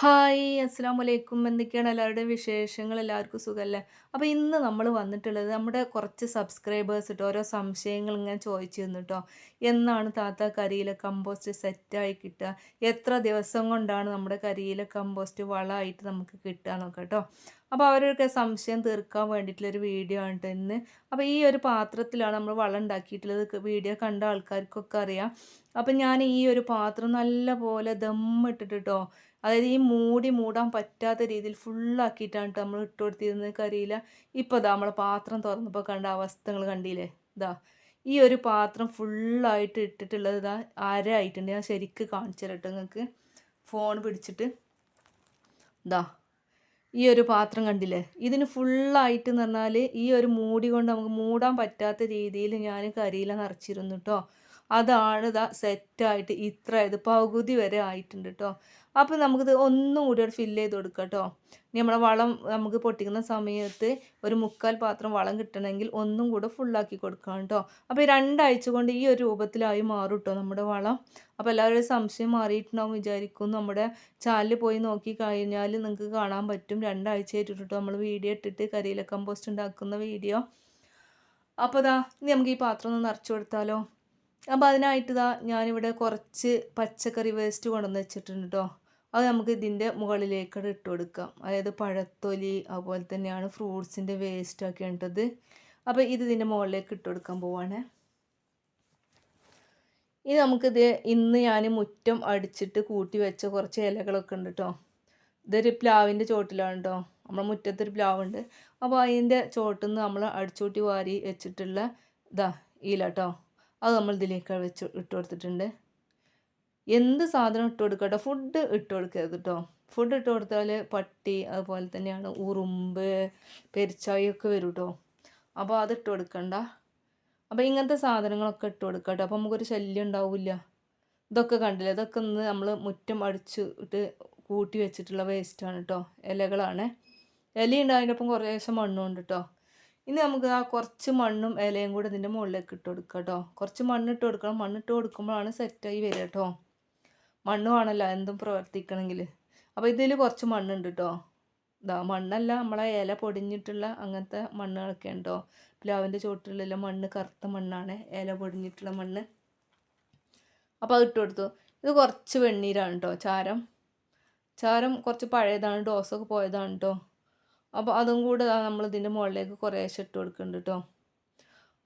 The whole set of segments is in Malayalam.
ഹായ് അസ്സാം വലൈക്കും എന്തൊക്കെയാണ് എല്ലാവരുടെയും വിശേഷങ്ങൾ? എല്ലാവർക്കും സുഖമല്ലേ? അപ്പോൾ ഇന്ന് നമ്മൾ വന്നിട്ടുള്ളത് നമ്മുടെ കുറച്ച് സബ്സ്ക്രൈബേഴ്സ് കേട്ടോ ഓരോ സംശയങ്ങൾ ഇങ്ങനെ ചോദിച്ചു തന്നു കേട്ടോ എന്നാണ് താത്ത കരിയില കമ്പോസ്റ്റ് സെറ്റായി കിട്ടുക? എത്ര ദിവസം കൊണ്ടാണ് നമ്മുടെ കരിയില കമ്പോസ്റ്റ് വളമായിട്ട് നമുക്ക് കിട്ടുക എന്നൊക്കെ കേട്ടോ അപ്പോൾ അവരൊക്കെ സംശയം തീർക്കാൻ വേണ്ടിയിട്ടുള്ളൊരു വീഡിയോ ആണ് കേട്ടോ ഇന്ന്. അപ്പോൾ ഈ ഒരു പാത്രത്തിലാണ് നമ്മൾ വളം ഉണ്ടാക്കിയിട്ടുള്ളത്. വീഡിയോ കണ്ട ആൾക്കാർക്കൊക്കെ അറിയാം. അപ്പം ഞാൻ ഈ ഒരു പാത്രം നല്ലപോലെ ദമ്മിട്ടിട്ട് കേട്ടോ അതായത് ഈ മൂടി മൂടാൻ പറ്റാത്ത രീതിയിൽ ഫുള്ളാക്കിയിട്ടാണ് നമ്മൾ ഇട്ട് കൊടുത്തിരുന്നത് കരിയില. ഇപ്പോൾ ഇതാ നമ്മളെ പാത്രം തുറന്നപ്പോൾ കണ്ട അവസ്ഥകൾ കണ്ടില്ലേ? ഇതാ ഈ ഒരു പാത്രം ഫുള്ളായിട്ട് ഇട്ടിട്ടുള്ളത് ഇതാ അര ആയിട്ടുണ്ട്. ഞാൻ ശരിക്ക് കാണിച്ചു തരട്ടെ നിങ്ങൾക്ക് ഫോൺ പിടിച്ചിട്ട്. ഇതാ ഈ ഒരു പാത്രം കണ്ടില്ലേ? ഇതിന് ഫുള്ളായിട്ട് എന്ന് പറഞ്ഞാൽ ഈ ഒരു മൂടി കൊണ്ട് നമുക്ക് മൂടാൻ പറ്റാത്ത രീതിയിൽ ഞാൻ കരിയില നിറച്ചിരുന്നു കേട്ടോ അതാണ് ഇതാ സെറ്റായിട്ട് ഇത്ര ഇത് പകുതി വരെ ആയിട്ടുണ്ട് കേട്ടോ അപ്പോൾ നമുക്കിത് ഒന്നും കൂടി ഫില്ല് ചെയ്ത് കൊടുക്കാം കേട്ടോ. ഇനി നമ്മളെ വളം നമുക്ക് പൊട്ടിക്കുന്ന സമയത്ത് ഒരു മുക്കാൽ പാത്രം വളം കിട്ടണമെങ്കിൽ ഒന്നും കൂടെ ഫുള്ളാക്കി കൊടുക്കണം കേട്ടോ. അപ്പോൾ ഈ രണ്ടാഴ്ച കൊണ്ട് ഈ ഒരു രൂപത്തിലായി മാറും കേട്ടോ നമ്മുടെ വളം. അപ്പോൾ എല്ലാവരും സംശയം മാറിയിട്ടുണ്ടാവും വിചാരിക്കും നമ്മുടെ ചാലിൽ പോയി നോക്കി കഴിഞ്ഞാൽ നിങ്ങൾക്ക് കാണാൻ പറ്റും. രണ്ടാഴ്ച ആയിട്ടിട്ടോ നമ്മൾ വീഡിയോ ഇട്ടിട്ട് കരിയില കമ്പോസ്റ്റ് ഉണ്ടാക്കുന്ന വീഡിയോ. അപ്പോൾ ഇതാ ഇനി നമുക്ക് ഈ പാത്രം ഒന്ന് നിറച്ചു കൊടുത്താലോ. അപ്പോൾ അതിനായിട്ട് ഇതാ ഞാനിവിടെ കുറച്ച് പച്ചക്കറി വേസ്റ്റ് കൊണ്ടുവന്ന് വെച്ചിട്ടുണ്ട് കേട്ടോ. അത് നമുക്ക് ഇതിന്റെ മുകളിലേക്ക് ഇട്ട് കൊടുക്കാം. അതായത് പഴത്തൊലി അതുപോലെ തന്നെയാണ് ഫ്രൂട്ട്സിന്റെ വേസ്റ്റൊക്കെ ഉണ്ടത്. അപ്പോൾ ഇത് ഇതിന്റെ മുകളിലേക്ക് ഇട്ട് കൊടുക്കാൻ പോവാണ്. ഇനി നമുക്കിത് ഇന്ന് ഞാൻ മുറ്റം അടിച്ചിട്ട് കൂട്ടി വെച്ച കുറച്ച് ഇലകളൊക്കെ ഉണ്ട് കേട്ടോ ഇതൊരു പ്ലാവിന്റെ ചോട്ടിലാണ് കേട്ടോ നമ്മുടെ മുറ്റത്തൊരു പ്ലാവുണ്ട്. അപ്പോൾ അതിന്റെ ചോട്ടിൽ നിന്ന് നമ്മൾ അടിച്ചൂട്ടി വാരി വെച്ചിട്ടുള്ള ഇതാ ഇല കേട്ടോ അത് നമ്മൾ ഇതിലേക്ക് വെച്ച് ഇട്ട് കൊടുത്തിട്ടുണ്ട്. എന്ത് സാധനം ഇട്ട് കൊടുക്കട്ടോ? ഫുഡ് ഇട്ട് കൊടുക്കരുത് കേട്ടോ ഫുഡ് ഇട്ട് കൊടുത്താൽ പട്ടി അതുപോലെ തന്നെയാണ് ഉറുമ്പ് പെരിച്ചായൊക്കെ വരും കേട്ടോ അപ്പോൾ അത് ഇട്ട് കൊടുക്കണ്ട. അപ്പോൾ ഇങ്ങനത്തെ സാധനങ്ങളൊക്കെ ഇട്ട് കൊടുക്കട്ടോ. അപ്പോൾ നമുക്കൊരു ശല്യം ഉണ്ടാവില്ല. ഇതൊക്കെ കണ്ടില്ല? ഇതൊക്കെ ഒന്ന് നമ്മൾ മുറ്റം അടിച്ചിട്ട് കൂട്ടി വെച്ചിട്ടുള്ള വേസ്റ്റാണ് കേട്ടോ ഇലകളാണ്. ഇല ഉണ്ടായതിനൊപ്പം കുറേശ്ശെ മണ്ണുണ്ട് കേട്ടോ ഇനി നമുക്ക് ആ കുറച്ച് മണ്ണും ഇലയും കൂടെ ഇതിന്റെ മുകളിലേക്ക് ഇട്ട് കൊടുക്കാം കേട്ടോ കുറച്ച് മണ്ണിട്ട് കൊടുക്കണം. മണ്ണിട്ട് കൊടുക്കുമ്പോഴാണ് സെറ്റായി വരിക കേട്ടോ മണ്ണ് വേണമല്ലോ എന്തും പ്രവർത്തിക്കണമെങ്കിൽ അപ്പോൾ ഇതിൽ കുറച്ച് മണ്ണുണ്ട് കേട്ടോ ഇതാ മണ്ണല്ല നമ്മളെ ഇല പൊടിഞ്ഞിട്ടുള്ള അങ്ങനത്തെ മണ്ണുകളൊക്കെ ഉണ്ടോ? പ്ലാവിന്റെ ചുവട്ടിലുള്ള മണ്ണ് കറുത്ത മണ്ണാണ് ഇല പൊടിഞ്ഞിട്ടുള്ള മണ്ണ്. അപ്പോൾ അത് ഇട്ട് കൊടുത്തു. ഇത് കുറച്ച് വെണ്ണീരാണ് കേട്ടോ ചാരം. ചാരം കുറച്ച് പഴയതാണ് ഡോസൊക്കെ പോയതാണ് കേട്ടോ അപ്പോൾ അതും കൂടെ നമ്മൾ ഇതിന്റെ മുകളിലേക്ക് കുറേശ്ശെ ഇട്ട് കൊടുക്കുന്നുണ്ട് കേട്ടോ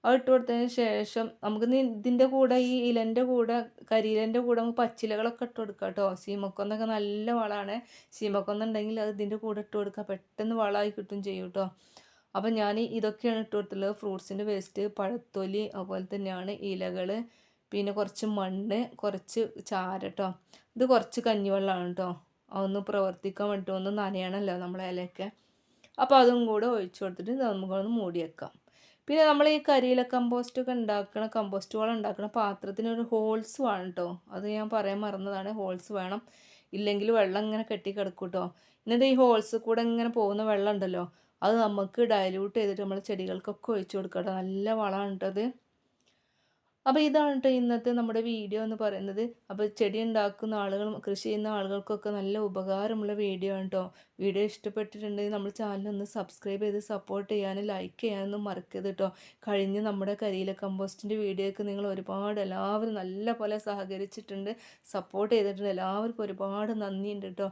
അത് ഇട്ട് കൊടുത്തതിന് ശേഷം നമുക്ക് ഇതിന്റെ കൂടെ ഈ ഇലന്റെ കൂടെ കരിയിലന്റെ കൂടെ നമുക്ക് പച്ചിലകളൊക്കെ ഇട്ട് കൊടുക്കാം കേട്ടോ. സീമക്കൊന്നൊക്കെ നല്ല വളമാണ്. സീമക്കൊന്ന ഉണ്ടെങ്കിൽ അത് ഇതിന്റെ കൂടെ ഇട്ട് കൊടുക്കുക പെട്ടെന്ന് വളമായി കിട്ടും ചെയ്യും കേട്ടോ. അപ്പം ഞാൻ ഇതൊക്കെയാണ് ഇട്ട് കൊടുത്തുള്ളത്. ഫ്രൂട്ട്സിന്റെ വേസ്റ്റ് പഴത്തൊലി അതുപോലെ തന്നെയാണ് ഇലകൾ പിന്നെ കുറച്ച് മണ്ണ് കുറച്ച് ചാര കേട്ടോ. ഇത് കുറച്ച് കഞ്ഞിവെള്ളമാണ് കേട്ടോ. അതൊന്ന് പ്രവർത്തിക്കാൻ വേണ്ടിയിട്ട് ഒന്ന് നനയണമല്ലോ നമ്മളെ ഇലയൊക്കെ. അപ്പോൾ അതും കൂടെ ഒഴിച്ചു കൊടുത്തിട്ട് നമുക്കൊന്ന് മൂടി വെക്കാം. പിന്നെ നമ്മൾ ഈ കരിയില കമ്പോസ്റ്റ് ഒക്കെ ഉണ്ടാക്കണ കമ്പോസ്റ്റ് വളം ഉണ്ടാക്കണ പാത്രത്തിന് ഒരു ഹോൾസ് വേണം കേട്ടോ അത് ഞാൻ പറയാൻ മറന്നതാണ്. ഹോൾസ് വേണം. ഇല്ലെങ്കിൽ വെള്ളം ഇങ്ങനെ കെട്ടി കിടക്കും കേട്ടോ എന്നിട്ട് ഈ ഹോൾസ് കൂടെ ഇങ്ങനെ പോകുന്ന വെള്ളം ഉണ്ടല്ലോ അത് നമുക്ക് ഡയലൂട്ട് ചെയ്തിട്ട് നമ്മൾ ചെടികൾക്കൊക്കെ ഒഴിച്ചു കൊടുക്കാം കേട്ടോ നല്ല വളമാണ് അത്. അപ്പോൾ ഇതാണ് കേട്ടോ ഇന്നത്തെ നമ്മുടെ വീഡിയോ എന്ന് പറയുന്നത്. അപ്പോൾ ചെടി ഉണ്ടാക്കുന്ന ആളുകളും കൃഷി ചെയ്യുന്ന ആളുകൾക്കൊക്കെ നല്ല ഉപകാരമുള്ള വീഡിയോ ആണ് കേട്ടോ വീഡിയോ ഇഷ്ടപ്പെട്ടിട്ടുണ്ടെങ്കിൽ നമ്മൾ ചാനലൊന്ന് സബ്സ്ക്രൈബ് ചെയ്ത് സപ്പോർട്ട് ചെയ്യാനും ലൈക്ക് ചെയ്യാനൊന്നും മറക്കരുത് കേട്ടോ കഴിഞ്ഞ് നമ്മുടെ കരിയില കമ്പോസ്റ്റിന്റെ വീഡിയോയ്ക്ക് നിങ്ങൾ ഒരുപാട് എല്ലാവരും നല്ല പോലെ സഹകരിച്ചിട്ടുണ്ട്. സപ്പോർട്ട് ചെയ്തിട്ടുണ്ട്. എല്ലാവർക്കും ഒരുപാട് നന്ദിയുണ്ട് കേട്ടോ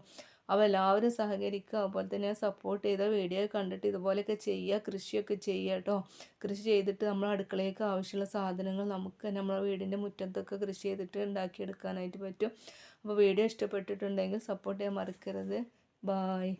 അപ്പോൾ എല്ലാവരും സഹകരിക്കുക അതുപോലെ തന്നെ സപ്പോർട്ട് ചെയ്ത വീഡിയോ കണ്ടിട്ട് ഇതുപോലെയൊക്കെ ചെയ്യുക കൃഷിയൊക്കെ ചെയ്യുക കേട്ടോ. കൃഷി ചെയ്തിട്ട് നമ്മൾ അടുക്കളയ്ക്ക് ആവശ്യമുള്ള സാധനങ്ങൾ നമുക്ക് നമ്മുടെ വീടിന്റെ മുറ്റത്തൊക്കെ കൃഷി ചെയ്തിട്ട് ഉണ്ടാക്കിയെടുക്കാനായിട്ട് പറ്റും. അപ്പോൾ വീഡിയോ ഇഷ്ടപ്പെട്ടിട്ടുണ്ടെങ്കിൽ സപ്പോർട്ട് ചെയ്യാൻ മറക്കരുത്. ബായ്